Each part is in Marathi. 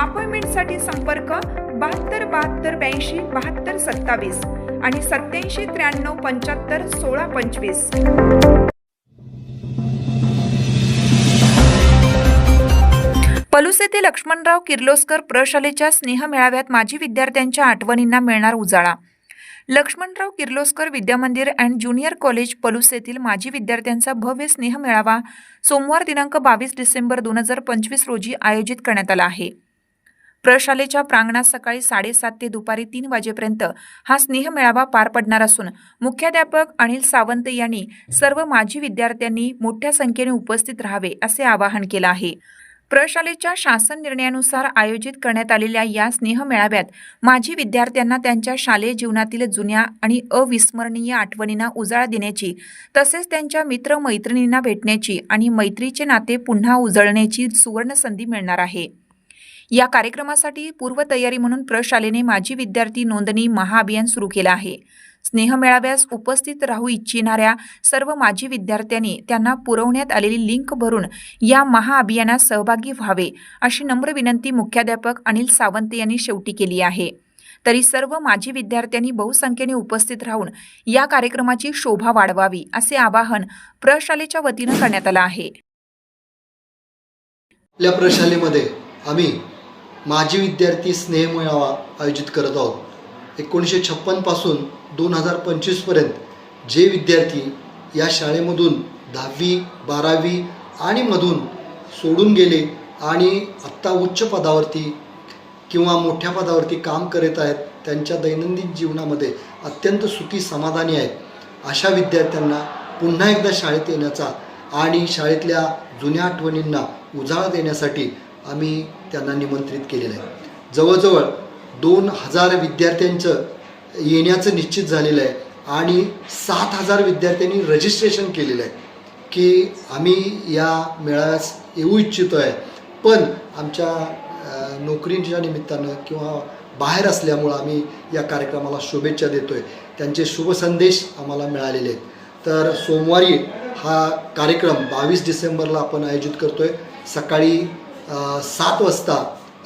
अपॉइंटमेंटसाठी संपर्क बहात्तर बहात्तर ब्याऐंशी बहात्तर सत्तावीस आणि सत्याऐंशी त्र्याण्णव पंच्याहत्तर सोळा पंचवीस. पलूस येथे लक्ष्मणराव किर्लोस्कर प्रशालेच्या स्नेह मेळाव्यात माजी विद्यार्थ्यांच्या आठवणींना मिळणार उजाळा. Laxmanrao Kirloskar Vidyamandir and junior college Palus येथील माजी विद्यार्थ्यांचा भव्य स्नेह मेळावा सोमवार दिनांक बावीस डिसेंबर दोन हजार पंचवीस रोजी आयोजित करण्यात आला आहे. प्रशालेच्या प्रांगणात सकाळी साडेसात ते दुपारी तीन वाजेपर्यंत हा स्नेह मेळावा पार पडणार असून मुख्याध्यापक अनिल सावंत यांनी सर्व माजी विद्यार्थ्यांनी मोठ्या संख्येने उपस्थित राहावे असे आवाहन केलं आहे. प्रशालेच्या शासन निर्णयानुसार आयोजित करण्यात आलेल्या या स्नेह मेळाव्यात माजी विद्यार्थ्यांना त्यांच्या शालेय जीवनातील जुन्या आणि अविस्मरणीय आठवणींना उजाळा देण्याची तसेच त्यांच्या मित्रमैत्रिणींना भेटण्याची आणि मैत्रीचे नाते पुन्हा उजळण्याची सुवर्ण संधी मिळणार आहे. या कार्यक्रमासाठी पूर्वतयारी म्हणून प्रशालेने माजी विद्यार्थी नोंदणी महाअभियान सुरू केलं आहे. स्नेह मेळाव्यास उपस्थित राहू इच्छिणाऱ्या सर्व माजी विद्यार्थ्यांनी त्यांना पुरवण्यात आलेली लिंक भरून या महाअभियानात सहभागी व्हावे अशी नम्र विनंती मुख्याध्यापक अनिल सावंत यांनी शेवटी केली आहे. तरी सर्व माजी विद्यार्थ्यांनी बहुसंख्येने उपस्थित राहून या कार्यक्रमाची शोभा वाढवावी असे आवाहन प्रशालेच्या वतीनं करण्यात आलं आहे. आपल्या प्रशालेमध्ये आम्ही माजी विद्यार्थी स्नेह मेळावा आयोजित करत आहोत. एकोणीसशे छप्पनपासून दोन हजार पंचवीसपर्यंत जे विद्यार्थी या शाळेमधून दहावी बारावी आणि मधून सोडून गेले आणि आत्ता उच्च पदावरती किंवा मोठ्या पदावरती काम करत आहेत त्यांच्या दैनंदिन जीवनामध्ये अत्यंत सुखी समाधानी आहेत. अशा विद्यार्थ्यांना पुन्हा एकदा शाळेत येण्याचा आणि शाळेतल्या जुन्या आठवणींना उजाळा देण्यासाठी आम्ही त्यांना निमंत्रित केलेलं आहे. जवळजवळ दोन हजार विद्यार्थ्यांचं येण्याचं निश्चित झालेलं आहे आणि सात हजार विद्यार्थ्यांनी रजिस्ट्रेशन केलेलं आहे की आम्ही या मेळाव्यास येऊ इच्छितो आहे पण आमच्या नोकरीच्या निमित्तानं किंवा बाहेर असल्यामुळं आम्ही या कार्यक्रमाला शुभेच्छा देतो आहे त्यांचे शुभ संदेश आम्हाला मिळालेले आहेत. तर सोमवारी हा कार्यक्रम बावीस डिसेंबरला आपण आयोजित करतो आहे सकाळी सात वाजता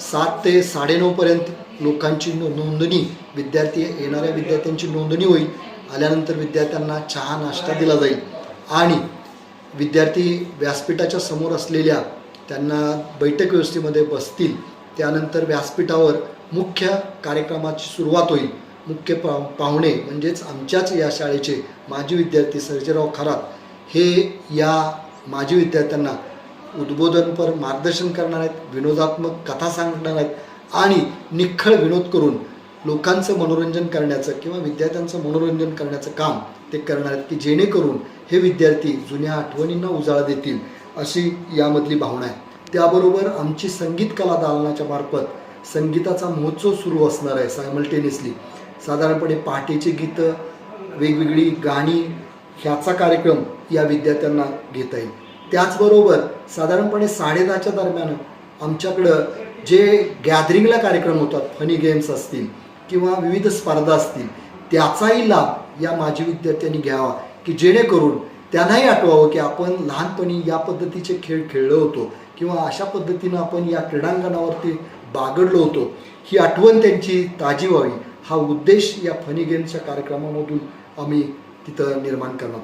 सात ते साडेनऊपर्यंत लोकांची नोंदणी विद्यार्थी येणाऱ्या विद्यार्थ्यांची नोंदणी होईल. आल्यानंतर विद्यार्थ्यांना चहा नाश्ता दिला जाईल. आणि विद्यार्थी व्यासपीठाच्या समोर असलेल्या त्यांना बैठक व्यवस्थेमध्ये बसतील. त्यानंतर व्यासपीठावर मुख्य कार्यक्रमाची सुरुवात होईल. मुख्य पा पाहुणे म्हणजेच आमच्याच या शाळेचे माजी विद्यार्थी सर्जेराव खरात हे या माजी विद्यार्थ्यांना उद्बोधनपर मार्गदर्शन करणार आहेत विनोदात्मक कथा सांगणार आहेत आणि निखळ विनोद करून लोकांचं मनोरंजन करण्याचं किंवा विद्यार्थ्यांचं मनोरंजन करण्याचं काम ते करणार आहेत की जेणेकरून हे विद्यार्थी जुन्या आठवणींना उजाळा देतील अशी यामधली भावना आहे. त्याबरोबर आमची संगीत कला दालनाच्या मार्फत संगीताचा महोत्सव सुरू असणार आहे सायमल्टेनियसली साधारणपणे पहाटेची गीतं वेगवेगळी गाणी ह्याचा कार्यक्रम या विद्यार्थ्यांना घेता येईल. त्याचबरोबर साधारणपणे साडेदहाच्या दरम्यान आमच्याकडं जे गॅदरिंगला कार्यक्रम होतात फनी गेम्स असतील किंवा विविध स्पर्धा असतील त्याचाही लाभ या माजी विद्यार्थ्यांनी घ्यावा की जेणेकरून त्यांनाही आठवावं की आपण लहानपणी या पद्धतीचे खेळ खेळलो होतो किंवा अशा पद्धतीनं आपण या क्रीडांगणावरती बागडलो होतो. ही आठवण त्यांची ताजी व्हावी. हा उद्देश या फनी गेम्सच्या कार्यक्रमामधून आम्ही तिथं निर्माण करणार.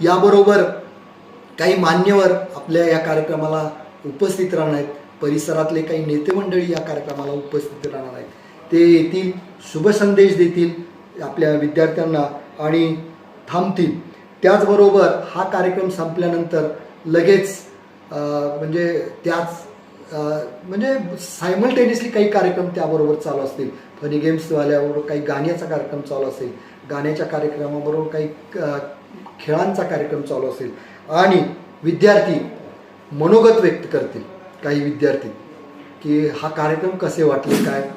याबरोबर काही मान्यवर आपल्या या कार्यक्रमाला उपस्थित राहणार आहेत. परिसरातले काही नेते मंडळी या कार्यक्रमाला उपस्थित राहणार आहेत. ते येतील शुभसंदेश देतील आपल्या विद्यार्थ्यांना आणि थांबतील. त्याचबरोबर हा कार्यक्रम संपल्यानंतर लगेच म्हणजे त्याच म्हणजे सायमल्टेनियसली काही कार्यक्रम त्याबरोबर चालू असतील. फनी गेम्स झाल्याबरोबर काही गाण्याचा कार्यक्रम चालू असेल. गाण्याच्या कार्यक्रमाबरोबर काही खेळांचा कार्यक्रम चालू असेल. आणि विद्यार्थी मनोगत व्यक्त करतील काही विद्यार्थी की हा कार्यक्रम कसे वाटले काय?